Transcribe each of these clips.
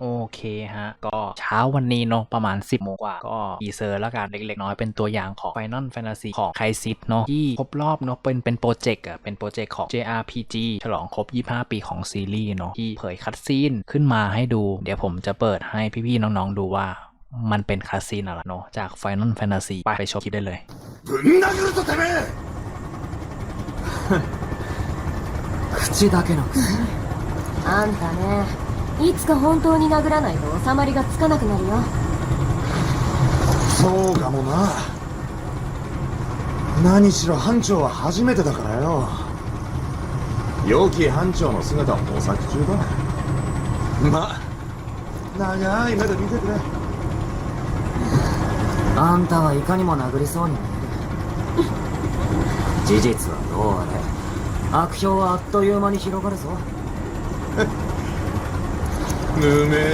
โอเคฮะ ก็เช้าวันนี้เนาะประมาณ 10โมงกว่า ก็ทีเซอร์แล้วกันเล็กๆ น้อยเป็นตัวอย่างของ Final Fantasy ของไคซิตเนาะที่ครบรอบเนาะเป็นเป็นโปรเจกต์อะเป็นโปรเจกต์ของ JRPG ฉลองครบ 25 ปีของซีรีส์เนาะที่เผยคัดซีนขึ้นมาให้ดู เดี๋ยวผมจะเปิดให้พี่ๆ น้องๆ ดูว่ามันเป็นคัดซีนอะไรเนาะจาก Final Fantasy ไปไปชมคลิปได้เลย ぶん殴るぞてめえ口だけのくせにあんたね いつか本当に殴らないと収まりがつかなくなるよ。そうかもな。何しろ班長は初めてだからよ。良き班長の姿を模索中だ。ま長い目で見てくれ。あんたはいかにも殴りそうに見える。事実はどうあれ。悪評はあっという間に広がるぞ Nummer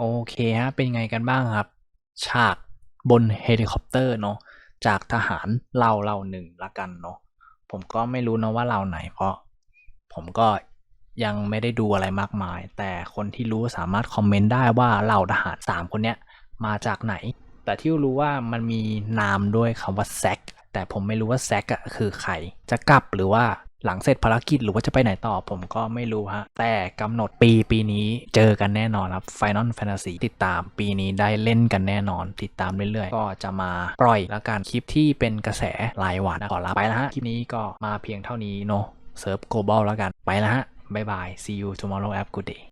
โอเคฮะ เป็นไงกันบ้างครับ ฉากบนเฮลิคอปเตอร์เนาะจากทหารเราเราหนึ่งละกันเนาะผมก็ไม่รู้นะว่าเราไหนเพราะ ผมก็ ยังไม่ได้ดูอะไรมากมาย แต่คนที่รู้สามารถคอมเมนต์ได้ว่าเหล่าทหารสามคนเนี้ยมาจากไหน แต่ที่รู้ว่ามันมีนามด้วยคำว่าแซกแต่ผมไม่รู้ว่าแซกอะคือใคร จะกลับหรือว่าหลังเสร็จภารกิจหรือว่าจะไปไหนต่อผมก็ไม่รู้ฮะ แต่กำหนดปีปีนี้เจอกันแน่นอนครับ Final Fantasy ติดตามปีนี้ได้เล่นกันแน่นอน ติดตามเรื่อยๆ ก็จะมาปล่อยแล้วกันคลิปที่เป็นกระแสรายวันนะขอลาไปแล้วฮะ คลิปนี้ก็มาเพียงเท่านี้เนาะเซิร์ฟ global แล้วกันไปแล้วฮะ บ๊ายบาย see you tomorrow have good day